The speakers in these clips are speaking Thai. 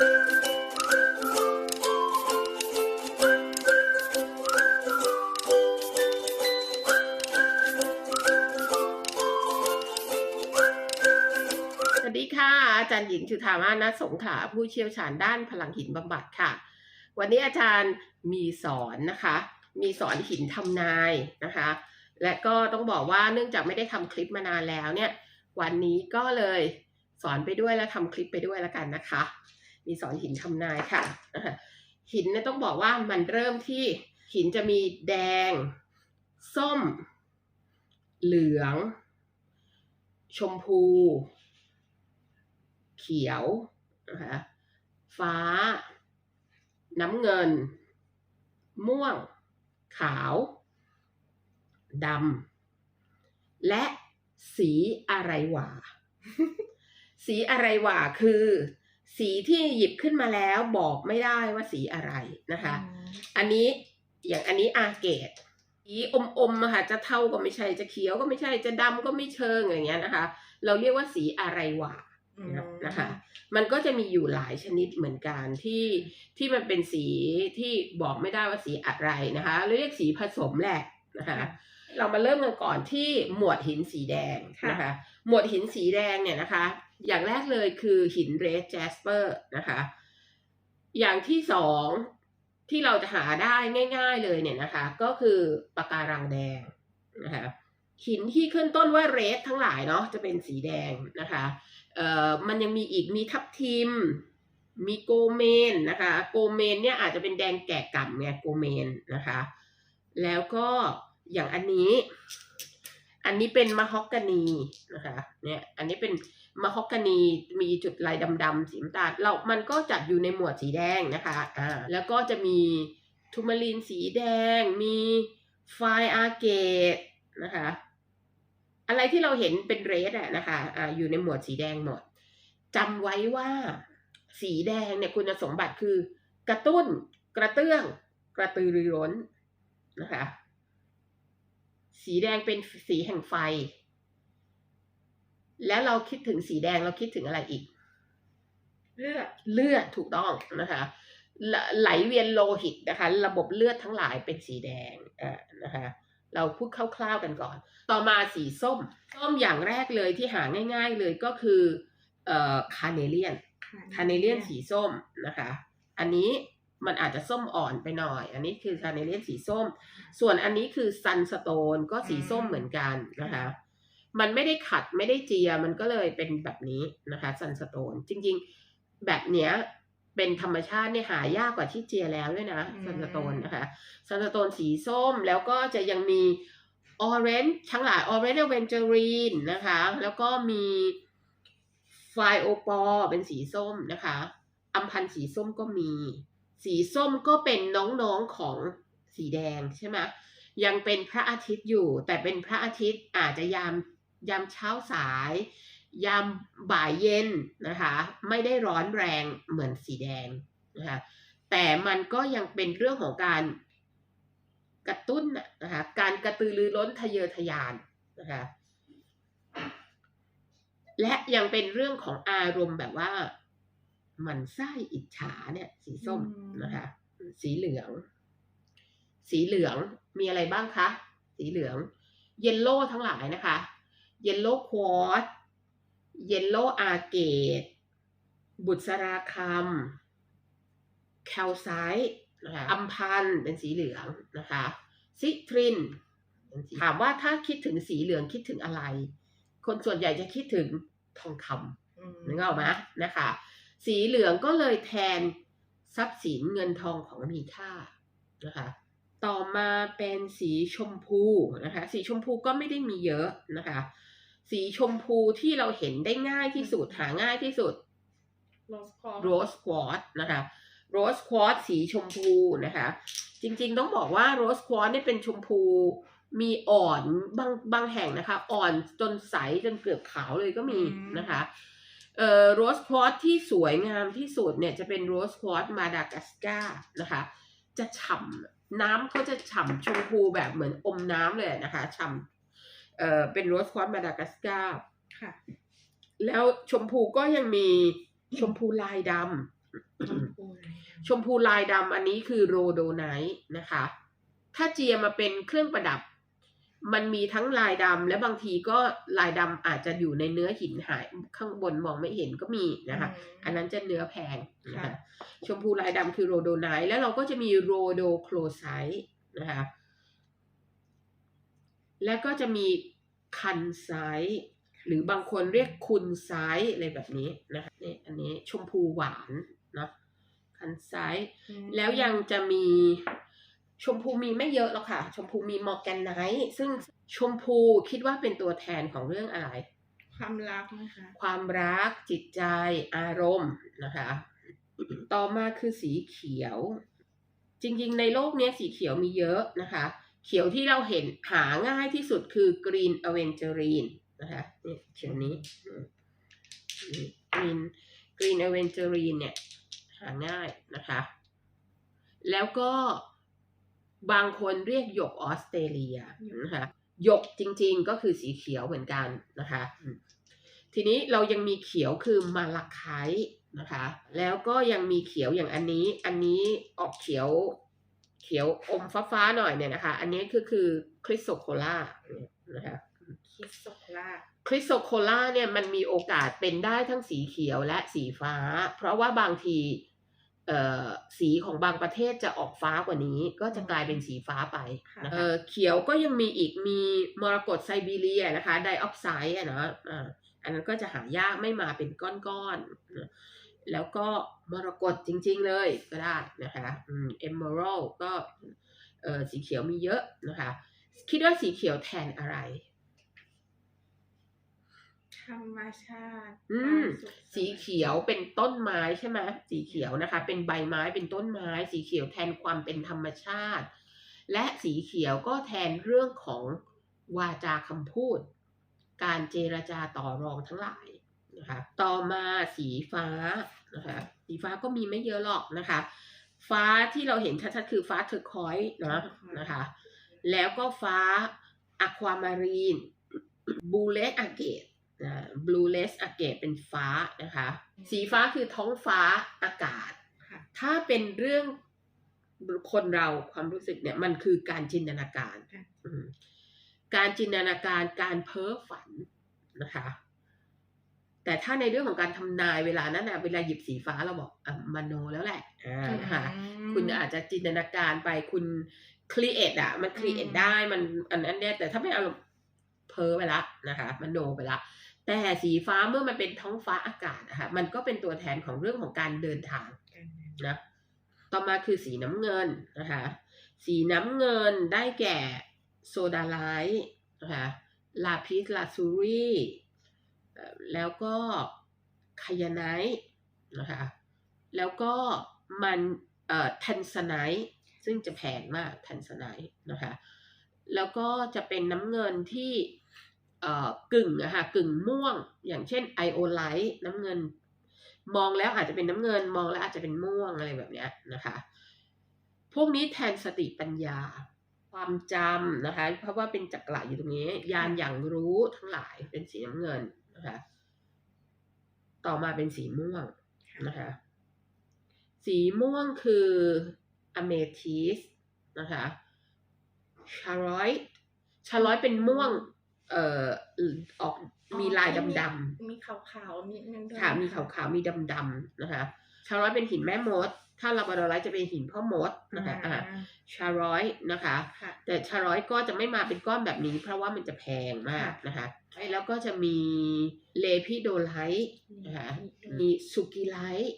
สวัสดีค่ะ อาจารย์หญิงจุธามาสนสงขาผู้เชี่ยวชาญด้านพลังหินบำบัดค่ะ วันนี้อาจารย์มีสอนนะคะ มีสอนหินทำนายนะคะ และก็ต้องบอกว่าเนื่องจากไม่ได้ทำคลิปมานานแล้วเนี่ย วันนี้ก็เลยสอนไปด้วยและทำคลิปไปด้วยแล้วกันนะคะ มีสอนหินทำนายค่ะนะคะหินเนี่ยต้องบอกว่ามันเริ่มที่หินจะมีแดง ส้ม เหลือง ชมพู เขียวนะคะฟ้า น้ำเงิน ม่วง ขาวดำและสีอะไรหว่า สีอะไรหว่าคือ สีที่หยิบขึ้นมาแล้วบอกไม่ได้ว่าสีอะไรนะคะ อันนี้อย่างอันนี้อาเกตสีอมอมๆอะค่ะจะเท่าก็ไม่ใช่จะเขียวก็ไม่ใช่จะดำก็ไม่เชิงอย่างเงี้ยนะคะ เราเรียกว่าสีอะไรหว่านะคะ มันก็จะมีอยู่หลายชนิดเหมือนกันที่ที่มันเป็นสีที่บอกไม่ได้ว่าสีอะไรนะคะเราเรียกสีผสมแหละนะคะค่ะ เรามาเริ่มกันก่อนที่หมวดหินสีแดงค่ะนะคะ หมวดหินสีแดงเนี่ยนะคะ อย่างแรกเลยคือหินเรดแจสเปอร์นะคะ อย่างที่สองที่เราจะหาได้ง่าย ๆเลยเนี่ยนะคะ ก็คือปะการังแดงนะคะหินที่ขึ้นต้นว่าเรดทั้งหลายเนาะจะเป็นสีแดงนะคะเอ่อมันยังมีอีกมีทับทิม มีโกเมนนะคะ โกเมนเนี่ยอาจจะเป็นแดงแก่ก่ำไงโกเมนนะคะ แล้วก็ อย่างอันนี้ อันนี้เป็นมะฮอกกานีนะคะ เนี่ย อันนี้เป็นมะฮอกกานีมีจุดลายดำๆสีน้ำตาลเรามันก็จัดอยู่ในหมวดสีแดงนะคะ อ่า แล้วก็จะมีทูมารีนสีแดง มีไฟอาเกตนะคะ อะไรที่เราเห็นเป็นเรดอะนะคะ อ่า อยู่ในหมวดสีแดงหมดจำไว้ว่าสีแดงเนี่ยคุณสมบัติคือกระตุ้น กระเตื้อง กระตือรือร้นนะคะ สีแดงเป็นสีแห่งไฟ แล้วเราคิดถึงสีแดงเราคิดถึงอะไรอีก เลือดเลือดถูกต้องนะคะไหลไหลเวียนโลหิตนะคะ ระบบเลือดทั้งหลายเป็นสีแดงอ่านะคะ เราพูดคร่าวๆกันก่อน ต่อมาสีส้ม ส้มอย่างแรกเลยที่หาง่าย ๆ เลยก็คือเอ่อคาเนเลียนคาเนเลียนสีส้มนะคะ อันนี้ มันอาจจะส้มอ่อนไปหน่อย อันนี้คือคาเนเลียนสีส้ม ส่วนอันนี้คือซันสโตนก็สีส้มเหมือนกันนะคะ มันไม่ได้ขัดไม่ได้เจีย มันก็เลยเป็นแบบนี้นะคะซันสโตนจริงๆแบบเนี้ยเป็นธรรมชาติเนี่ยหายากกว่าที่เจียแล้วด้วยนะซันสโตนนะคะซันสโตนสีส้มแล้วก็จะยังมีออเรนจ์ทั้งหลายออเรนจ์เวนเจอรีนนะคะ แล้วก็มีไฟโอปอเป็นสีส้มนะคะอัมพันธ์สีส้มก็มี สีส้มก็เป็นน้องๆของสีแดงใช่ไหมยังเป็นพระอาทิตย์อยู่ แต่เป็นพระอาทิตย์อาจจะยามยามเช้าสาย ยามบ่ายเย็นนะคะ ไม่ได้ร้อนแรงเหมือนสีแดงนะคะแต่มันก็ยังเป็นเรื่องของการกระตุ้นนะคะการกระตือรือร้นทะเยอทะยานนะคะและยังเป็นเรื่องของอารมณ์แบบว่า หมันไส้อิจฉาเนี่ย สีส้มอืมนะคะ สีเหลือง สีเหลืองมีอะไรบ้างคะ สีเหลือง เยลโล่ทั้งหลายนะคะ เยลโล่ควอตเยลโล่อาเกต บุษราคำแคลไซต์นะคะอัมพันธ์เป็นสีเหลืองนะคะซิทรินเป็นสีถามว่าถ้าคิดถึงสีเหลืองคิดถึงอะไร คนส่วนใหญ่จะคิดถึงทองคำนึกออกไหมนะคะ สีเหลืองก็เลยแทนทรัพย์สินเงินทองของมีค่านะคะต่อมาเป็นสีชมพูนะคะสีชมพูก็ไม่ได้มีเยอะนะคะ สีชมพูที่เราเห็นได้ง่ายที่สุดหาง่ายที่สุดโรสคอโรสควอตนะคะโรสควอตสีชมพูนะคะ จริงๆต้องบอกว่าโรสควอตนี่เป็นชมพูมีอ่อนบางบางแห่งนะคะ อ่อนจนใสจนเกือบขาวเลยก็มีนะคะ เอ่อโรสควอตที่สวยงามที่สุดเนี่ยจะเป็นโรสควอตมาดากัสการ์นะคะ จะฉ่ำน้ำเขาจะฉ่ำชมพูแบบเหมือนอมน้ำเลยนะคะฉ่ำเอ่อเป็นโรสควอตมาดากัสการ์ค่ะ แล้วชมพูก็ยังมีชมพูลายดชมพูอะไรชมพูลายดำอันนี้คือโรโดไนท์นะคะ ถ้าเจียมาเป็นเครื่องประดับ มันมีทั้งลายดำและบางทีก็ลายดำอาจจะอยู่ในเนื้อหินหายข้างบนมองไม่เห็นก็มีนะคะ อันนั้นจะเนื้อแพงนะค่ะคะชมพูลายดำคือโรโดไนท์แล้วเราก็จะมีโรโดโคลไซต์นะคะแล้วก็จะมีคันไซต์หรือบางคนเรียกคุณไซต์อะไรแบบนี้นะคะนี่อันนี้ชมพูหวานเนาะคันไซต์อืมแล้วยังจะมี ชมพูมีไม่เยอะหรอกค่ะ ชมพูมีมอร์แกนไนท์ซึ่งชมพูคิดว่าเป็นตัวแทนของเรื่องอะไร ความรักนะคะ ความรักจิตใจอารมณ์นะคะ ต่อมาคือสีเขียว จริงๆ ในโลกเนี้ยสีเขียวมีเยอะนะคะ เขียวที่เราเห็นหาง่ายที่สุดคือกรีนอเวนเจอรีนนะคะนี่เขียวนี้กรีนกรีนอเวนเจอรีนเนี่ยหาง่ายนะคะ แล้วก็ บางคนเรียกหยกออสเตรเลียนะคะหยกจริงๆก็คือสีเขียวเหมือนกันนะคะอืมทีนี้เรายังมีเขียวคือมาลาไคต์นะคะ แล้วก็ยังมีเขียวอย่างอันนี้ อันนี้ออกเขียวเขียวอมฟ้าๆหน่อยเนี่ยนะคะ อันนี้คือคือคริสโซโคล่านะคะคิสโซล่าคริสโซโคล่าเนี่ยมันมีโอกาสเป็นได้ทั้งสีเขียวและสีฟ้า เพราะว่าบางทีเอ่อ สีของบางประเทศจะออกฟ้ากว่านี้ก็จะกลายเป็นสีฟ้าไปนะคะเอ่อเขียวก็ยังมีอีกมีมรกตไซบีเรียนะคะไดออกไซด์อะเนาะอ่าอันนั้นก็จะหายากไม่มาเป็นก้อนๆนะแล้วก็มรกตจริงๆเลยก็ได้นะคะอืมเอมเมอรัลก็เอ่อสีเขียวมีเยอะนะคะ คิดว่าสีเขียวแทนอะไร ธรรมชาติอืมความสุขสีเขียวเป็นต้นไม้ใช่ไหมสีเขียวนะคะ เป็นใบไม้เป็นต้นไม้ สีเขียวแทนความเป็นธรรมชาติ และสีเขียวก็แทนเรื่องของวาจาคำพูด การเจรจาต่อรองทั้งหลายนะคะต่อมาสีฟ้านะคะสีฟ้าก็มีไม่เยอะหรอกนะคะ ฟ้าที่เราเห็นชัดๆคือฟ้าเทอร์คอยส์นะนะคะ แล้วก็ฟ้าอะความารีนบูเลสอาเกต บลูเลสอาเกตเป็นฟ้านะคะ สีฟ้าคือท้องฟ้าอากาศค่ะถ้าเป็นเรื่องคนเราความรู้สึกเนี่ยมันคือการจินตนาการค่ะอืมการจินตนาการการเพ้อฝันนะคะ แต่ถ้าในเรื่องของการทำนายเวลานั้นนะเวลาหยิบสีฟ้าเราบอกอะมโนแล้วแหละอ่านะคะอืมคุณอาจจะจินตนาการไปคุณครีเอทอะ มันครีเอทอืมได้มันอันนั้นเนี่ยแต่ถ้าไม่เอาเพ้อไปละนะคะมันโนไปละ แต่สีฟ้าเมื่อมันเป็นท้องฟ้าอากาศนะคะมันก็เป็นตัวแทนของเรื่องของการเดินทางกันนะต่อมาคือสีน้ำเงินนะคะสีน้ำเงินได้แก่โซดาไลท์นะคะลาพิสลาซูรีแล้วก็คายาไนท์นะคะแล้วก็มันเอ่อทันสไนท์ซึ่งจะแพงมากทันสไนท์นะคะแล้วก็จะเป็นน้ำเงินที่เอ่อ กึ่งอะค่ะกึ่งม่วง อย่างเช่นไอโอไลท์น้ำเงิน มองแล้วอาจจะเป็นน้ำเงิน มองแล้วอาจจะเป็นม่วงอะไรแบบเนี้ยนะคะ พวกนี้แทนสติปัญญา ความจำนะคะ เพราะว่าเป็นจักระอยู่ตรงนี้ ยานอย่างรู้ทั้งหลายเป็นสีน้ำเงินนะคะต่อมาเป็นสีม่วงนะคะ สีม่วงคืออเมทิสนะคะชารอยชารอยเป็นม่วง เอ่อออกมีลายดำๆมีขาวๆมีนั่นด้วยค่ะมีขาวๆมีดำๆนะคะชาร์ลอยเป็นหินแม่มด ถ้าลาบราดอไลท์จะเป็นหินพ่อมดนะคะอ่าอ่าชาร์ลอยนะคะค่ะแต่ชาร์ลอยก็จะไม่มาเป็นก้อนแบบนี้ เพราะว่ามันจะแพงมากนะคะแล้วก็จะมีเลพิโดไลท์นะคะมีสุกิไลท์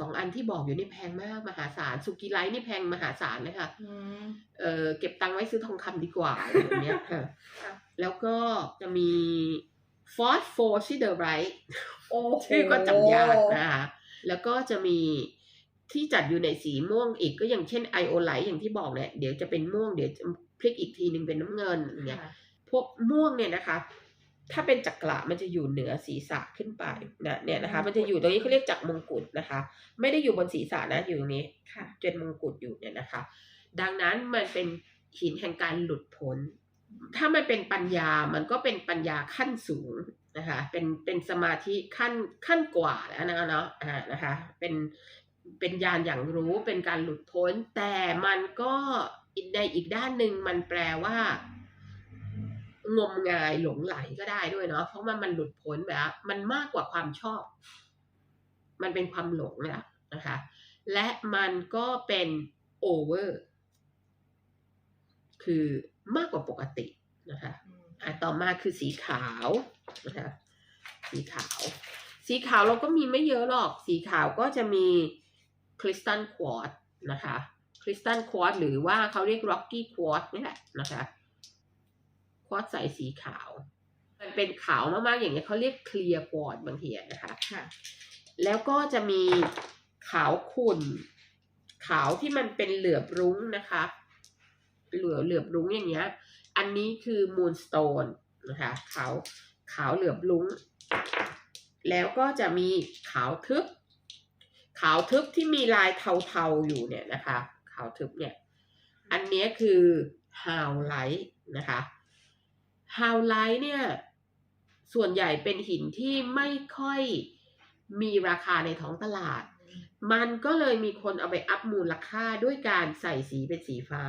สองอันที่บอกอยู่นี่แพงมากมหาศาลสุกิไลท์นี่แพงมหาศาลเลยค่ะอืมเออเก็บตังค์ไว้ซื้อทองคำดีกว่าอะไรแบบเนี้ยค่ะค่ะแล้วก็จะมีฟอสโฟชิเดอร์ไรท์โอ้โหชื่อก็จำยากนะคะแล้วก็จะมีที่จัดอยู่ในสีม่วงอีกก็อย่างเช่นไอโอไลท์อย่างที่บอกเนี่ยเดี๋ยวจะเป็นม่วงเดี๋ยวจะพลิกอีกทีหนึ่งเป็นน้ำเงินอย่างเงี้ยค่ะพวกม่วงเนี่ยนะคะ ถ้าเป็นจักระมันจะอยู่เหนือศีรษะขึ้นไปนะเนี่ยนะคะ มันจะอยู่ตรงนี้เขาเรียกจักรมงกุฎนะคะ ไม่ได้อยู่บนศีรษะนะอยู่ตรงนี้ค่ะเป็นมงกุฎอยู่เนี่ยนะคะ ดังนั้นมันเป็นหินแห่งการหลุดพ้นถ้ามันเป็นปัญญา มันก็เป็นปัญญาขั้นสูงนะคะ เป็น เป็นสมาธิขั้น ขั้นกว่าแล้วนะเนาะอ่านะคะ เป็น เป็นญาณอย่างรู้ เป็นการหลุดพ้น แต่มันก็ในอีกด้านหนึ่งมันแปลว่า งมงายหลงไหลก็ได้ด้วยเนาะเพราะว่ามันหลุดพ้นแล้วมันมากกว่าความชอบ มันเป็นความหลงแล้วนะคะ และมันก็เป็นโอเวอร์คือมากกว่าปกตินะคะอะต่อมาคือสีขาวนะคะสีขาว สีขาวเราก็มีไม่เยอะหรอก สีขาวก็จะมีคริสตัลควอตนะคะคริสตัลควอตหรือว่าเขาเรียกร็อกกี้ควอตนี่แหละนะคะ ควอตใสสีขาว มันเป็นขาวมากๆอย่างเงี้ยเขาเรียกเคลียร์ควอตบางทีอะนะคะค่ะ แล้วก็จะมีขาวขุ่นขาวที่มันเป็นเหลือบรุ้งนะคะ เหลือเหลือบรุ้งอย่างเงี้ย อันนี้คือมูนสโตนนะคะขาวขาวเหลือบรุ้ง แล้วก็จะมีขาวทึบ ขาวทึบที่มีลายเทาๆอยู่เนี่ยนะคะ ขาวทึบเนี่ย อันเนี้ยคือฮาวไลท์นะคะ ฮาวไลท์เนี่ย ส่วนใหญ่เป็นหินที่ไม่ค่อยมีราคาในท้องตลาด มันก็เลยมีคนเอาไปอัพมูลค่าด้วยการใส่สีเป็นสีฟ้า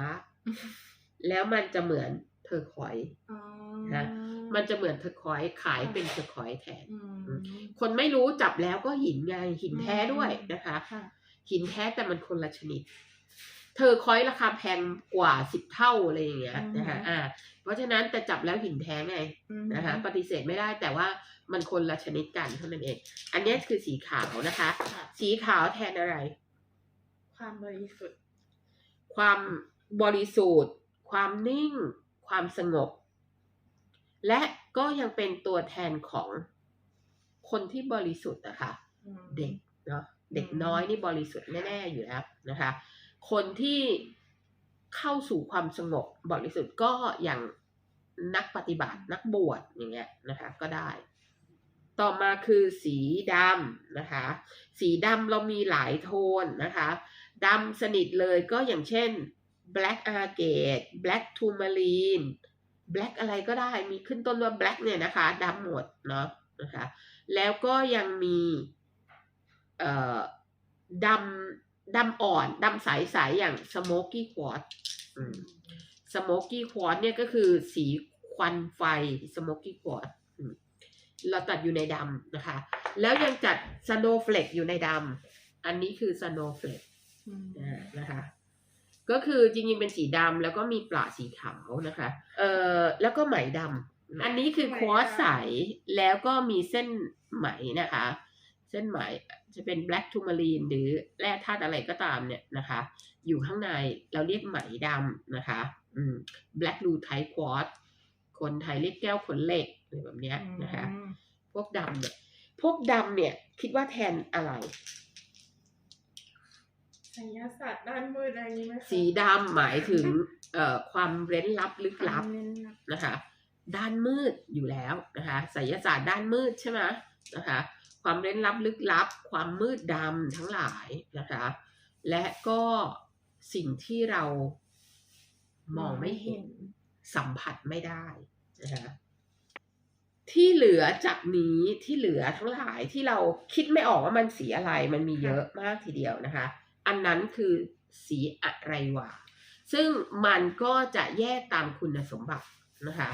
แล้วมันจะเหมือนเทอร์คอยส์อ๋อนะมันจะเหมือนเทอร์คอยส์ขายเป็นเทอร์คอยส์แทนอืมคนไม่รู้จับแล้วก็หินไงหินแท้ด้วยนะคะค่ะหินแท้แต่มันคนละชนิด เธอคอยราคาแพงกว่าสิบเท่าอะไรอย่างเงี้ยนะคะอ่า เพราะฉะนั้นแต่จับแล้วหินแท้ไงอืมนะคะปฏิเสธไม่ได้แต่ว่ามันคนละชนิดกันเท่านั้นเอง อันเนี้ยคือสีขาวนะคะค่ะสีขาวแทนอะไร ความบริสุทธิ์ ความบริสุทธิ์ ความนิ่ง ความสงบ และก็ยังเป็นตัวแทนของคนที่บริสุทธิ์นะคะอืมเด็กเนาะเด็กอืมน้อยนี่บริสุทธิ์แน่ๆอยู่แล้วนะคะ คนที่เข้าสู่ความสงบบริสุทธิ์ก็อย่างนักปฏิบัตินักบวชอย่างเงี้ยนะคะก็ได้ ต่อมาคือสีดำนะคะ สีดำเรามีหลายโทนนะคะดำสนิทเลยก็อย่างเช่น black agate black tourmaline black อะไรก็ได้มีขึ้นต้นว่า black เนี่ยนะคะดำหมดเนาะนะคะแล้วก็ยังมีเอ่อดำ ดำอ่อนดำใสๆอย่าง smoky quartz อืม smoky quartz เนี่ยก็คือสีควันไฟ smoky quartz อืมเราตัดอยู่ในดำนะคะ แล้วยังจัด snowflake อยู่ในดำอันนี้คือ snowflake อืมอ่านะคะ ก็คือจริงๆเป็นสีดำแล้วก็มีปลาสีขาวนะคะ เอ่อแล้วก็ไหมดำอันนี้คือควอตซ์ใสแล้วก็มีเส้นไหมนะคะ เส้นไหม จะเป็น black tourmaline หรือแร่ธาตุอะไรก็ตามเนี่ยนะคะ อยู่ข้างในเราเรียกไหมดำนะคะอืม black blue type quartz คนไทยเรียกแก้วขนเหล็กอะไรแบบเนี้ยนะคะอืมพวกดำเนี่ย พวกดำเนี่ย คิดว่าแทนอะไรไสยศาสตร์ด้านมืดอะไรนี้ไหมคะสีดำหมายถึงเอ่อความเร้นลับลึกลับความเน้นลับนะคะ ด้านมืดอยู่แล้วนะคะไสยศาสตร์ด้านมืดใช่ไหมนะคะ ความเร้นลับลึกลับ ความมืดดำทั้งหลายนะคะ และก็สิ่งที่เรามองไม่เห็นสัมผัสไม่ได้นะคะที่เหลือจากนี้ที่เหลือทั้งหลายที่เราคิดไม่ออกว่ามันสีอะไรมันมีเยอะมากทีเดียวนะคะ อันนั้นคือสีอะไรวะซึ่งมันก็จะแยกตามคุณสมบัตินะคะ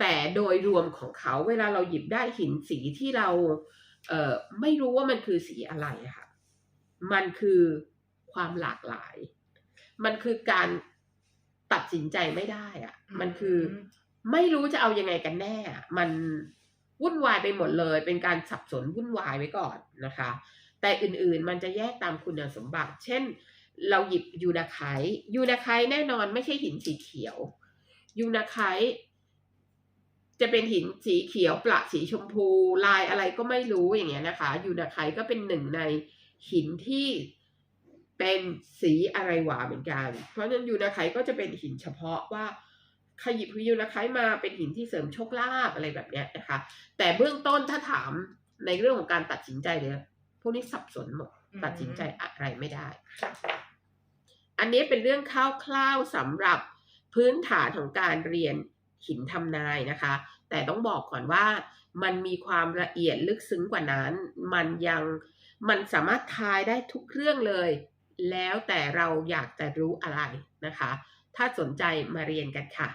แต่โดยรวมของเขาเวลาเราหยิบได้หินสีที่เรา เอ่อไม่รู้ว่ามันคือสีอะไรอะค่ะ มันคือความหลากหลาย มันคือการตัดสินใจไม่ได้อะมันคืออไม่รู้จะเอายังไงกันแน่อะมันวุ่นวายไปหมดเลย เป็นการสับสนวุ่นวายไว้ก่อนนะคะ แต่อื่นๆมันจะแยกตามคุณสมบัติ เช่น เราหยิบยูนาไคต์ยูนาไคต์แน่นอนไม่ใช่หินสีเขียวยูนาไคต์ จะเป็นหินสีเขียวประสีชมพูลายอะไรก็ไม่รู้อย่างเงี้ยนะคะยูนาไคก็เป็นหนึ่งในหินที่เป็นสีอะไรหวาเหมือนกัน เพราะฉะนั้นยูนาไคก็จะเป็นหินเฉพาะว่าใครหยิบยูนาไคมาเป็นหินที่เสริมโชคลาภอะไรแบบเนี้ยนะคะ แต่เบื้องต้นถ้าถามในเรื่องของการตัดสินใจเลยพวกนี้สับสนหมดตัดสินใจอะไรไม่ได้ อันนี้เป็นเรื่องคร่าวๆสำหรับพื้นฐานของการเรียน หินทำนายนะคะ แต่ต้องบอกก่อนว่ามันมีความละเอียดลึกซึ้งกว่านั้น มันยังมันสามารถทายได้ทุกเรื่องเลย แล้วแต่เราอยากจะรู้อะไรนะคะ ถ้าสนใจมาเรียนกันค่ะ